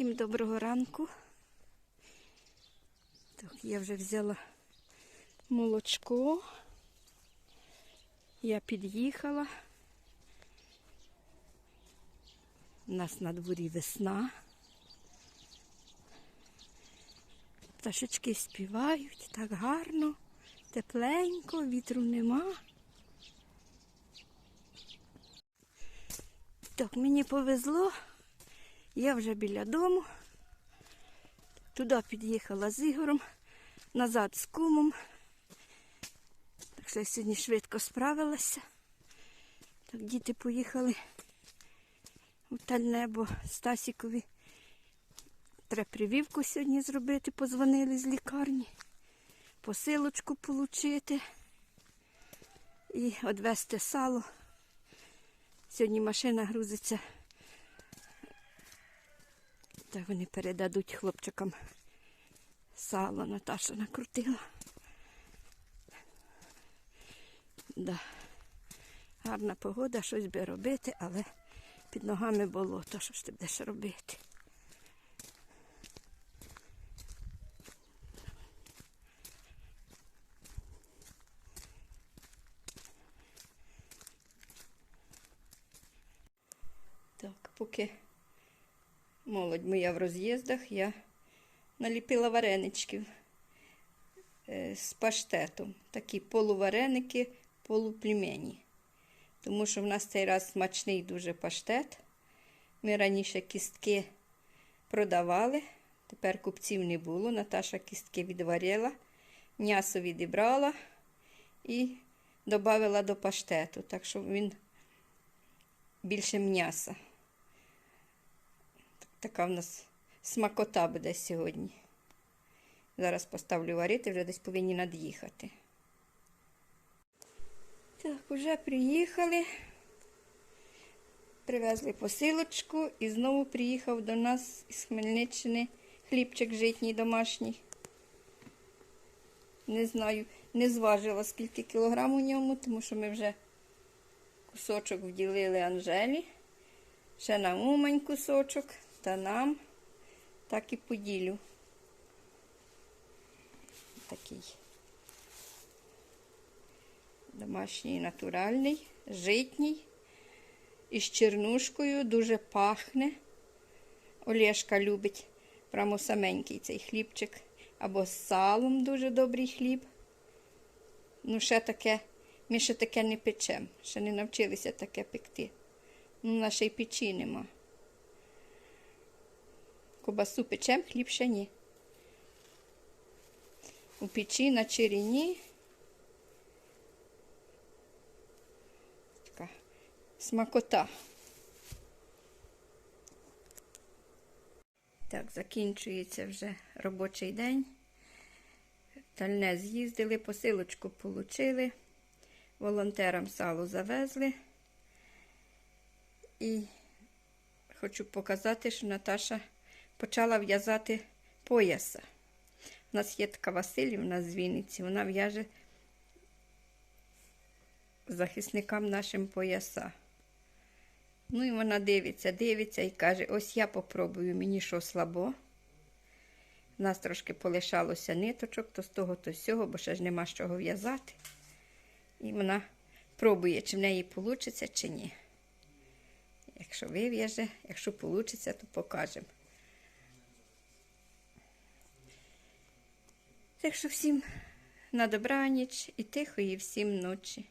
Доброго ранку. Так, я вже взяла молочко. Я під'їхала. У нас на дворі весна. Пташечки співають так гарно, тепленько, вітру нема. Так, мені повезло. Я вже біля дому. Туди під'їхала з Ігорем, назад з кумом. Так що я сьогодні швидко справилася. Так, діти поїхали у тальне, бо Стасікові треба прививку сьогодні зробити, позвонили з лікарні, посилочку отримати і відвезти сало. Сьогодні машина грузиться. Та вони передадуть хлопчикам сало. Наташа накрутила. Да. Гарна погода, щось би робити, але під ногами болото, що ж ти будеш робити? Так, поки молодь моя в роз'їздах, я наліпила вареничків е, з паштетом. Такі полувареники, полуплімені. Тому що в нас цей раз смачний дуже паштет. Ми раніше кістки продавали, тепер купців не було. Наташа кістки відварила, м'ясо відібрала і додала до паштету. Так що він більше м'яса. Така в нас смакота буде сьогодні. Зараз поставлю варити, вже десь повинні над'їхати. Так, вже приїхали. Привезли посилочку і знову приїхав до нас із Хмельниччини хлібчик житній домашній. Не знаю, не зважила скільки кілограм у ньому, тому що ми вже кусочок вділили Анжелі. Ще на Умань кусочок та нам так і поділю. Такий домашній натуральний, житній, із чернушкою, дуже пахне. Олешка любить прямо саменький цей хлібчик. Або з салом дуже добрий хліб. Ну, ще таке, ми ще таке не печемо, ще не навчилися таке пекти. Ну, нашої печі нема. Кобасу печем, хліб ще ні. У печі на черіні. Така смакота. Так, закінчується вже робочий день. Тальне з'їздили, посилочку отримали, волонтерам сало завезли. І хочу показати, що Наташа почала в'язати пояса. У нас є така Васильівна з Вінниці, вона в'яже захисникам нашим пояса. Ну і вона дивиться, дивиться і каже: ось я попробую, мені що слабо. У нас трошки полишалося ниточок, то з того, то з цього, бо ще ж нема з чого в'язати. І вона пробує, чи в неї вийде, чи ні. Якщо вив'яже, якщо вийде, то покажемо. Так що всім на добраніч і тихої всім ночі.